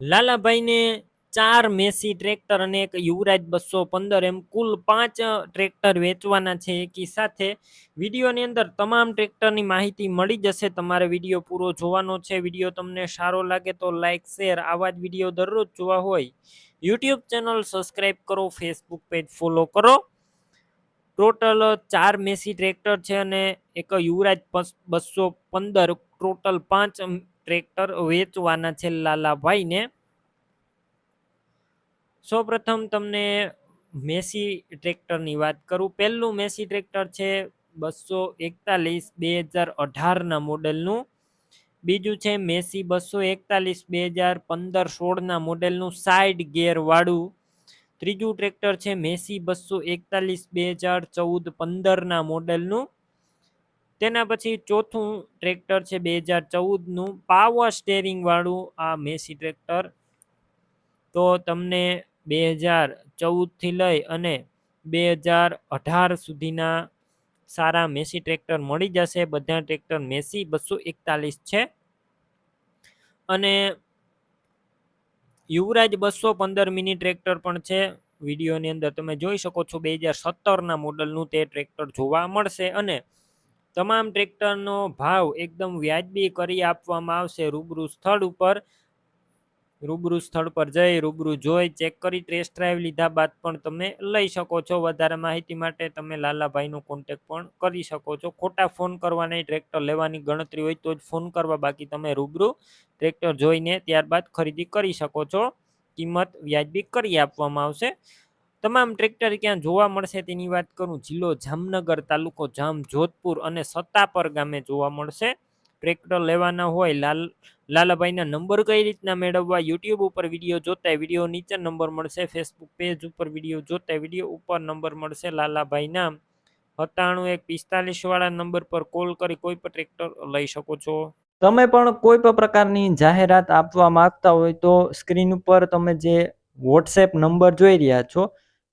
લાલાભાઈને ચાર Massey tractor અને એક યુવરાજ બસો પંદર એમ કુલ પાંચ ટ્રેક્ટર વેચવાના છે. એકી સાથે વિડીયોની અંદર તમામ ટ્રેક્ટરની માહિતી મળી જશે. તમારે વીડિયો પૂરો જોવાનો છે. વીડિયો તમને સારો લાગે તો લાઇક શેર, આવા જ વીડિયો દરરોજ જોવા હોય. યુટ્યુબ ચેનલ સબસ્ક્રાઈબ કરો, ફેસબુક પેજ ફોલો કરો. ટોટલ ચાર મેસી ટ્રેક્ટર છે અને એક યુવરાજ બસો પંદર ટોટલ પાંચ ટ્રેક્ટર વેચવાના છે લાલાભાઈને. સૌપ્રથમ તમને મેસી ટ્રેક્ટરની વાત કરું. પહેલું મેસી ટ્રેક્ટર છે બસો એકતાલીસ બે હજાર અઢારના મોડેલનું. બીજું છે મેસી બસો એકતાલીસ બે હજાર પંદર સોળના મોડેલનું સાઇડ ગેરવાળું. ત્રીજું ટ્રેક્ટર છે મેસી બસો એકતાલીસ બે હજાર ચૌદ પંદરના મોડેલનું. તેના પછી ચોથું ટ્રેક્ટર છે બે હજાર ચૌદનું. પાવર સ્ટેરિંગ વાળું આ મેસી ટ્રેક્ટર. તો તમને બે હજાર ચૌદથી લઈ અને બે હજાર અઢાર સુધીના સારા મેસી ટ્રેક્ટર મળી જશે. બધા ટ્રેક્ટર મેસી બસો એકતાલીસ છે. અને યુવરાજ બસો પંદર મિની ટ્રેક્ટર પણ છે. વિડીયોની અંદર તમે જોઈ શકો છો બે હજાર સત્તરના મોડલનું તે ટ્રેક્ટર જોવા મળશે અને તમામ ટ્રેક્ટરનો ભાવ એકદમ વ્યાજબી કરી આપવામાં આવશે. રૂબરૂ સ્થળ ઉપર, રૂબરૂ સ્થળ પર જઈ, રૂબરૂ જોઈ, ચેક કરી, ટેસ્ટ ડ્રાઈવ લીધા બાદ પણ તમે લઈ શકો છો. વધારે માહિતી માટે તમે લાલાભાઈનો કોન્ટેક પણ કરી શકો છો. ખોટા ફોન કરવાની ટ્રેક્ટર લેવાની ગણતરી હોય તો જ ફોન કરવા. બાકી તમે રૂબરૂ ટ્રેક્ટર જોઈને ત્યારબાદ ખરીદી કરી શકો છો. કિંમત વ્યાજબી કરી આપવામાં આવશે. તમામ ટ્રેક્ટર ક્યાં જોવા મળશે તેની વાત કરું? જિલ્લો જામનગર, તાલુકો જામ, જોધપુર અને સત્તાપર ગામે જોવા મળશે. ટ્રેક્ટર લેવાના હોય લાલ, લાલાભાઈના નંબર કઈ રીતના મેળવવા? યુટ્યુબ ઉપર વીડિયો જોતા વીડિયો નીચે નંબર મળશે. ફેસબુક પેજ ઉપર વીડિયો જોતા વીડિયો ઉપર નંબર મળશે. લાલાભાઈના સત્તાણું એક પિસ્તાલીસ વાળા નંબર પર કોલ કરી કોઈ પણ ટ્રેક્ટર લઈ શકો છો. તમે પણ કોઈ પણ પ્રકારની જાહેરાત આપવા માંગતા હોય તો સ્ક્રીન ઉપર તમે જે વોટ્સએપ નંબર જોઈ રહ્યા છો